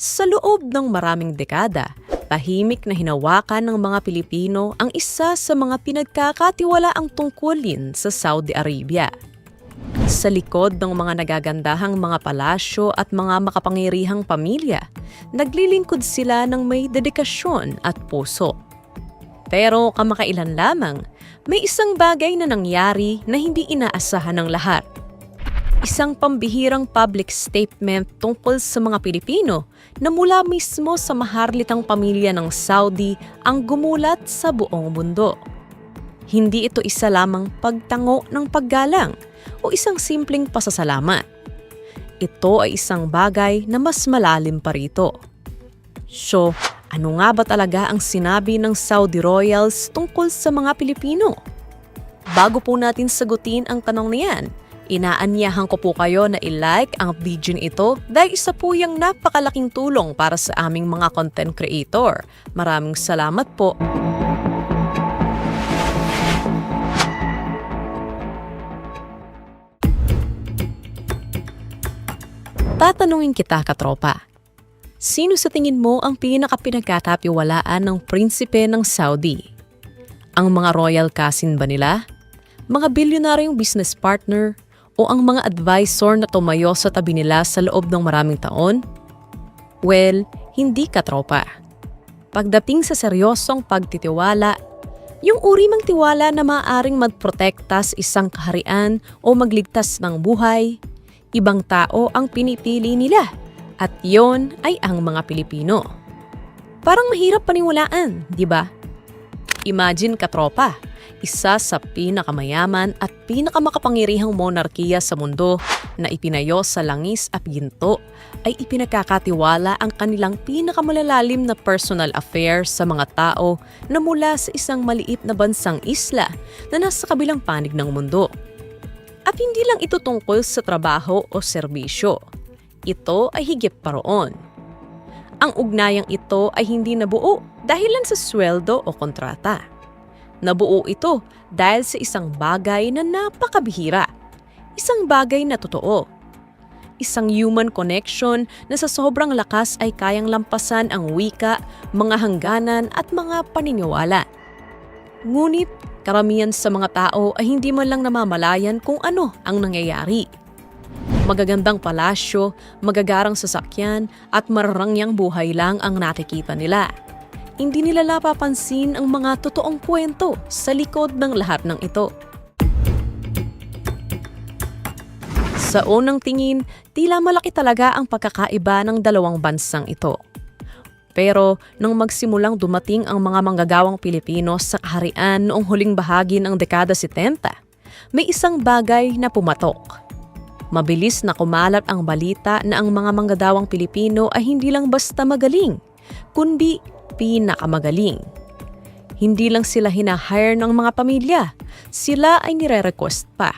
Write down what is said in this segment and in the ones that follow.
Sa loob ng maraming dekada, tahimik na hinawakan ng mga Pilipino ang isa sa mga pinagkakatiwalaang tungkulin sa Saudi Arabia. Sa likod ng mga nagagandahang mga palasyo at mga makapangyarihang pamilya, naglilingkod sila ng may dedikasyon at puso. Pero kamakailan lamang, may isang bagay na nangyari na hindi inaasahan ng lahat. Isang pambihirang public statement tungkol sa mga Pilipino na mula mismo sa maharlitang pamilya ng Saudi ang gumulat sa buong mundo. Hindi ito isa lamang pagtango ng paggalang o isang simpleng pasasalamat. Ito ay isang bagay na mas malalim pa rito. So, ano nga ba talaga ang sinabi ng Saudi Royals tungkol sa mga Pilipino? Bago po natin sagutin ang tanong na yan, inaanyahan ko po kayo na i-like ang video ito dahil isa po yung napakalaking tulong para sa aming mga content creator. Maraming salamat po. Tatanungin kita, katropa. Sino sa tingin mo ang pinakapinagkatapiwalaan ng prinsipe ng Saudi? Ang mga royal cousin ba nila? Mga bilyonaryong business partner? O ang mga advisor na tumayo sa tabi nila sa loob ng maraming taon? Well, hindi ka tropa. Pagdating sa seryosong pagtitiwala, yung uri mang tiwala na maaaring magprotekta sa isang kaharian o magligtas ng buhay, ibang tao ang pinipili nila at yon ay ang mga Pilipino. Parang mahirap paniwalaan, di ba? Imagine katropa, isa sa pinakamayaman at pinakamakapangyarihang monarkiya sa mundo na ipinayo sa langis at ginto ay ipinagkakatiwala ang kanilang pinakamalalalim na personal affairs sa mga tao na mula sa isang maliit na bansang isla na nasa kabilang panig ng mundo. At hindi lang ito tungkol sa trabaho o serbisyo. Ito ay higit pa roon. Ang ugnayang ito ay hindi nabuo dahil lang sa sweldo o kontrata. Nabuo ito dahil sa isang bagay na napakabihira. Isang bagay na totoo. Isang human connection na sa sobrang lakas ay kayang lampasan ang wika, mga hangganan at mga paniniwala. Ngunit karamihan sa mga tao ay hindi man lang namamalayan kung ano ang nangyayari. Magagandang palasyo, magagarang sasakyan at mararangyang buhay lang ang nakikita nila. Hindi nila napapansin ang mga totoong kwento sa likod ng lahat ng ito. Sa unang tingin, tila malaki talaga ang pagkakaiba ng dalawang bansang ito. Pero nung magsimulang dumating ang mga manggagawang Pilipino sa kaharian noong huling bahagi ng dekada 70, may isang bagay na pumatok. Mabilis na kumalat ang balita na ang mga manggagawang Pilipino ay hindi lang basta magaling, kundi pinakamagaling. Hindi lang sila hinahire ng mga pamilya, sila ay nire-request pa.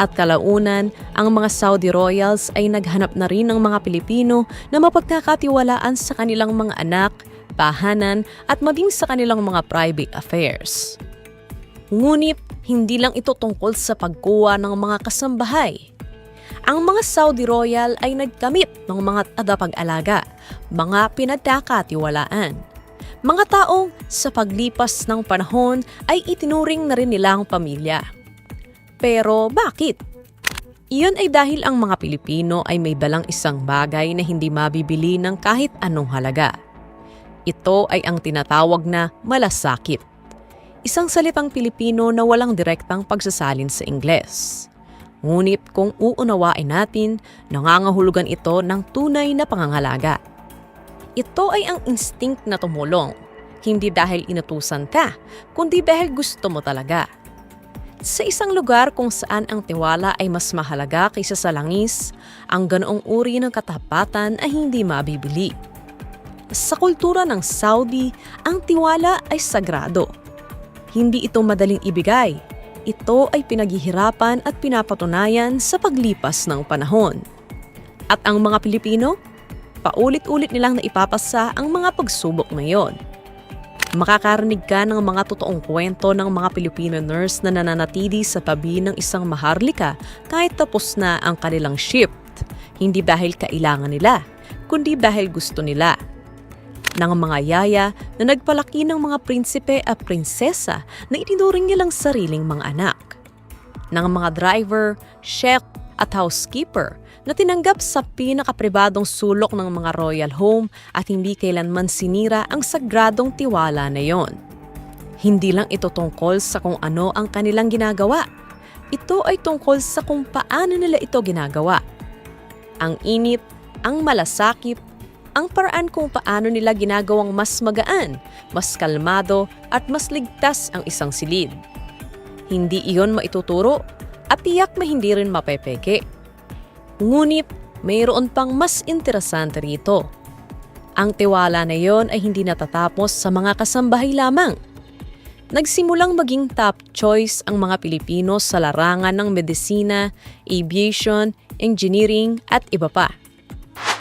At kalaunan, ang mga Saudi royals ay naghanap na rin ng mga Pilipino na mapagkakatiwalaan sa kanilang mga anak, pahanan at maging sa kanilang mga private affairs. Ngunit, hindi lang ito tungkol sa pagkuha ng mga kasambahay. Ang mga Saudi royal ay nagkamit ng mga tagapag-alaga, mga pinagkakatiwalaan. Mga taong sa paglipas ng panahon ay itinuring na rin nilang pamilya. Pero bakit? Iyon ay dahil ang mga Pilipino ay may dalang isang bagay na hindi mabibili ng kahit anong halaga. Ito ay ang tinatawag na malasakit. Isang salitang Pilipino na walang direktang pagsasalin sa Ingles. Ngunit kung uunawain natin, nangangahulugan ito ng tunay na pangangalaga. Ito ay ang instinct na tumulong, hindi dahil inutusan ka, kundi dahil gusto mo talaga. Sa isang lugar kung saan ang tiwala ay mas mahalaga kaysa sa langis, ang ganoong uri ng katapatan ay hindi mabibili. Sa kultura ng Saudi, ang tiwala ay sagrado. Hindi ito madaling ibigay. Ito ay pinaghihirapan at pinapatunayan sa paglipas ng panahon. At ang mga Pilipino? Paulit-ulit nilang naipapasa ang mga pagsubok na yon. Makakarinig ka ng mga totoong kwento ng mga Filipino nurse na nananatili sa tabi ng isang maharlika kahit tapos na ang kanilang shift. Hindi dahil kailangan nila, kundi dahil gusto nila. Ng mga yaya na nagpalaki ng mga prinsipe at prinsesa na itinuring nilang sariling mga anak. Ng mga driver, chef at housekeeper na tinanggap sa pinakapribadong sulok ng mga royal home at hindi kailanman sinira ang sagradong tiwala na yon. Hindi lang ito tungkol sa kung ano ang kanilang ginagawa. Ito ay tungkol sa kung paano nila ito ginagawa. Ang init, ang malasakit, ang paraan kung paano nila ginagawang mas magaan, mas kalmado at mas ligtas ang isang silid. Hindi iyon maituturo at tiyak na hindi rin mapepeke. Ngunit mayroon pang mas interesante rito. Ang tiwala na iyon ay hindi natatapos sa mga kasambahay lamang. Nagsimulang maging top choice ang mga Pilipino sa larangan ng medisina, aviation, engineering at iba pa.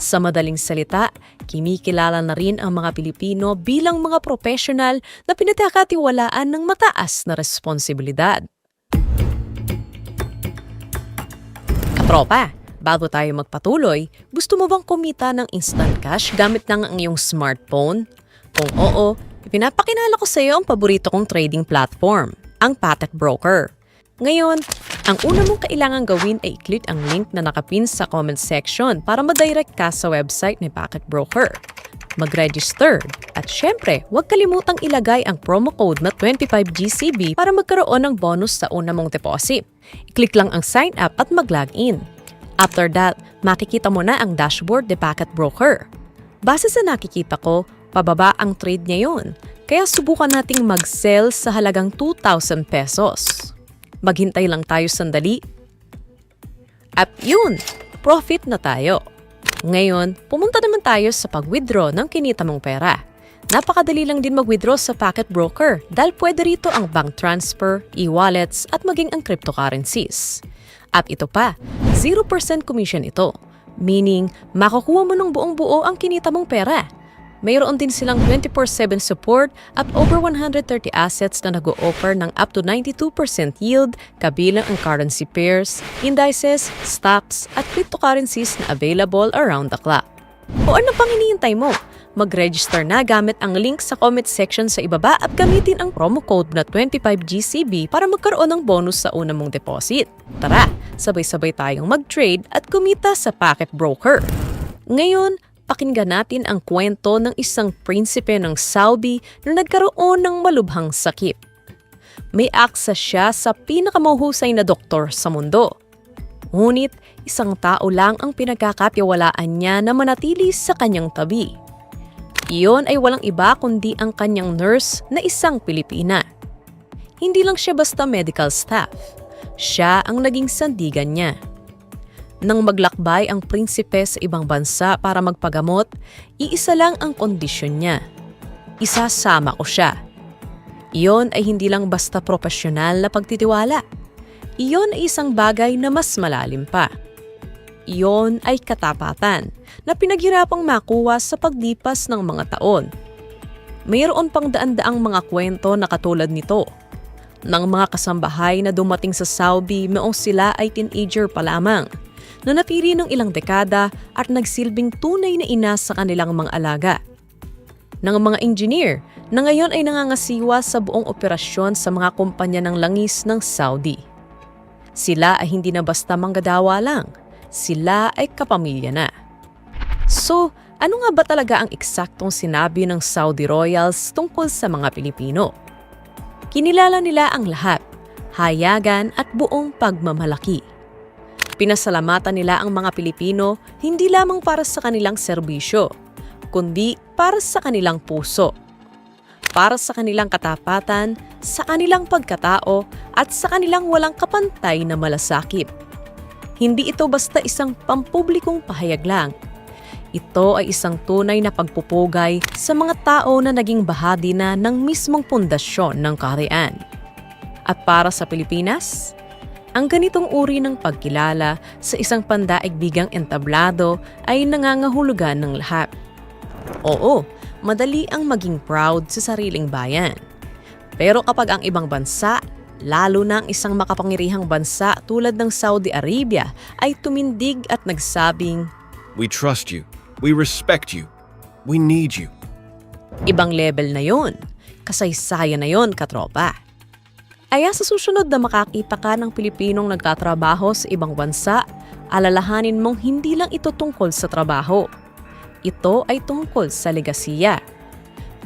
Sa madaling salita, kinikilala na rin ang mga Pilipino bilang mga profesional na pinagkakatiwalaan ng mataas na responsibilidad. Katropa, bago tayo magpatuloy, gusto mo bang kumita ng instant cash gamit lang ang iyong smartphone? Kung oo, ipinapakilala ko sa iyo ang paborito kong trading platform, ang Patek Broker. Ngayon, ang una mong kailangan gawin ay i-click ang link na nakapin sa comment section para ma-direct ka sa website ni Packet Broker. Mag-register. At syempre, huwag kalimutang ilagay ang promo code na 25GCB para magkaroon ng bonus sa una mong deposit. I-click lang ang sign up at mag-log in. After that, makikita mo na ang dashboard ni Packet Broker. Base sa nakikita ko, pababa ang trade niya yun. Kaya subukan nating mag-sell sa halagang 2,000 pesos. Maghintay lang tayo sandali. At yun, profit na tayo. Ngayon, pumunta naman tayo sa pag-withdraw ng kinita mong pera. Napakadali lang din mag-withdraw sa Packet Broker dahil pwede rito ang bank transfer, e-wallets at maging ang cryptocurrencies. At ito pa, 0% commission ito. Meaning, makukuha mo ng buong buo ang kinita mong pera. Mayroon din silang 24-7 support at over 130 assets na nag-o-offer ng up to 92% yield kabilang ang currency pairs, indices, stocks at cryptocurrencies na available around the clock. O ano pang hinihintay mo? Mag-register na gamit ang link sa comment section sa ibaba at gamitin ang promo code na 25GCB para magkaroon ng bonus sa una mong deposit. Tara, sabay-sabay tayong mag-trade at kumita sa Packet Broker. Ngayon, pakinggan natin ang kwento ng isang prinsipe ng Saudi na nagkaroon ng malubhang sakit. May aksa siya sa pinakamahusay na doktor sa mundo. Ngunit isang tao lang ang pinagkakatiwalaan niya na manatili sa kanyang tabi. Iyon ay walang iba kundi ang kanyang nurse na isang Pilipina. Hindi lang siya basta medical staff. Siya ang naging sandigan niya. Nang maglakbay ang prinsipe sa ibang bansa para magpagamot, iisa lang ang kondisyon niya. Isasama ko siya. Iyon ay hindi lang basta profesional na pagtitiwala. Iyon ay isang bagay na mas malalim pa. Iyon ay katapatan na pinaghirapang makuha sa paglipas ng mga taon. Mayroon pang daan-daang mga kwento na katulad nito ng mga kasambahay na dumating sa Saudi noong sila ay teenager pa lamang na napili ng ilang dekada at nagsilbing tunay na ina sa kanilang mga alaga. Ng mga engineer na ngayon ay nangangasiwa sa buong operasyon sa mga kumpanya ng langis ng Saudi. Sila ay hindi na basta manggadawa lang, sila ay kapamilya na. So, ano nga ba talaga ang eksaktong sinabi ng Saudi royals tungkol sa mga Pilipino? Kinilala nila ang lahat, hayagan at buong pagmamalaki. Pinasalamatan nila ang mga Pilipino hindi lamang para sa kanilang serbisyo, kundi para sa kanilang puso. Para sa kanilang katapatan, sa kanilang pagkatao at sa kanilang walang kapantay na malasakit. Hindi ito basta isang pampublikong pahayag lang. Ito ay isang tunay na pagpupugay sa mga tao na naging bahagi na ng mismong pundasyon ng kaharian. At para sa Pilipinas, ang ganitong uri ng pagkilala sa isang pandaigbigang entablado ay nangangahulugan ng lahat. Oo, madali ang maging proud sa sariling bayan. Pero kapag ang ibang bansa, lalo na ang isang makapangirihang bansa tulad ng Saudi Arabia ay tumindig at nagsabing, We trust you. We respect you. We need you. Ibang level na yon. Kasaysayan na yon, katropa. Kaya sa susunod na makakita ka ng Pilipinong nagtatrabaho sa ibang bansa, alalahanin mong hindi lang ito tungkol sa trabaho. Ito ay tungkol sa legasiya.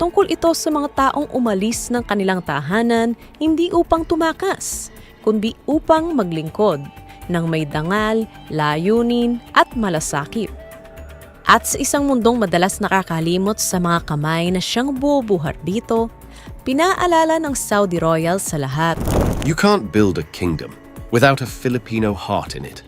Tungkol ito sa mga taong umalis ng kanilang tahanan hindi upang tumakas, kundi upang maglingkod ng may dangal, layunin at malasakit. At sa isang mundong madalas nakakalimot sa mga kamay na siyang bubuhat dito, pinaalala ng Saudi Royal sa lahat. You can't build a kingdom without a Filipino heart in it.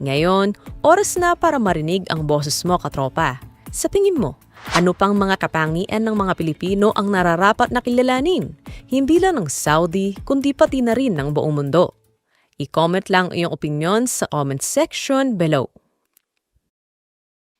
Ngayon, oras na para marinig ang boses mo, katropa. Sa tingin mo, ano pang mga katangian ng mga Pilipino ang nararapat na kilalanin? Hindi lang ng Saudi, kundi pati na rin ng buong mundo. I-comment lang iyong opinion sa comment section below.